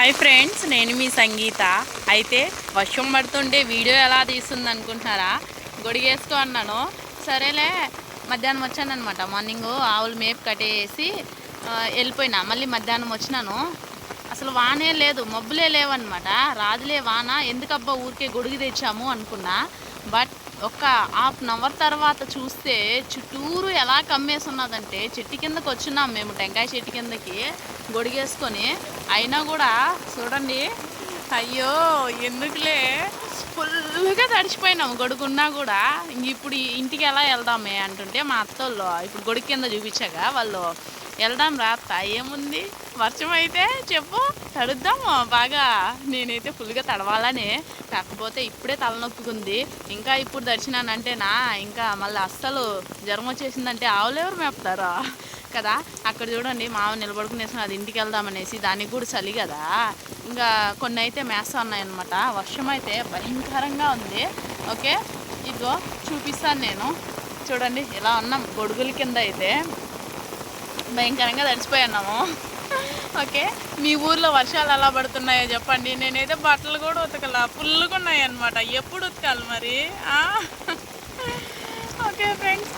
Hi friends నేను మీ సంగీత. అయితే వర్షం పడుతుంటే వీడియో ఎలా తీస్తుంది అనుకుంటున్నారా? గొడిగేసుకో అన్నాను. సరేలే మధ్యాహ్నం వచ్చాను అనమాట మార్నింగ్ ఆవులు మేపు కట్టేసి వెళ్ళిపోయినా. మళ్ళీ మధ్యాహ్నం వచ్చినాను. అసలు వానే లేదు మబ్బులే లేవన్నమాట. రాదులే వాన. ఎందుకబ్బా ఊరికే గొడుగు తెచ్చాము అనుకున్నా. బట్ ఒక హాఫ్ అన్ అవర్ తర్వాత చూస్తే చుట్టూరు ఎలా కమ్మేసి ఉన్నదంటే చెట్టు కిందకి వచ్చినాం మేము టెంకాయ చెట్టు కిందకి గొడిగేసుకొని. అయినా కూడా చూడండి అయ్యో ఎందుకులే? ఫుల్ తడిచిపోయినాము గొడుగున్నా కూడా. ఇప్పుడు ఇంటికి ఎలా వెళ్దామే అంటుంటే మా అత్తోళ్ళు ఇప్పుడు గొడుగు కింద చూపించాక వాళ్ళు వెళ్దాం రా ఏముంది? వర్షం అయితే చెప్పు తడుద్దాము బాగా నేనైతే ఫుల్గా తడవాలని. కాకపోతే ఇప్పుడే తలనొప్పుకుంది ఇంకా ఇప్పుడు దర్శనానంటేనా ఇంకా మళ్ళీ అస్సలు జ్వరం వచ్చేసిందంటే ఆవులు ఎవరు మేపుతారా? కదా? అక్కడ చూడండి మావ నిలబడుకునేసి అది ఇంటికి వెళ్దామనేసి దానికి కూడా చలి కదా? ఇంకా కొన్ని అయితే మేస్తా ఉన్నాయన్నమాట. వర్షం అయితే భయంకరంగా ఉంది. ఓకే? ఇదిగో చూపిస్తాను నేను. చూడండి ఇలా ఉన్నాం గొడుగుల కింద అయితే. భయంకరంగా తడిచిపోయాన్నాము ఓకే? మీ ఊర్లో వర్షాలు ఎలా పడుతున్నాయో చెప్పండి. నేనైతే బట్టలు కూడా ఉతకల. ఫుల్గా ఉన్నాయి అనమాట ఎప్పుడు ఉతకాలి మరి? Okay friends.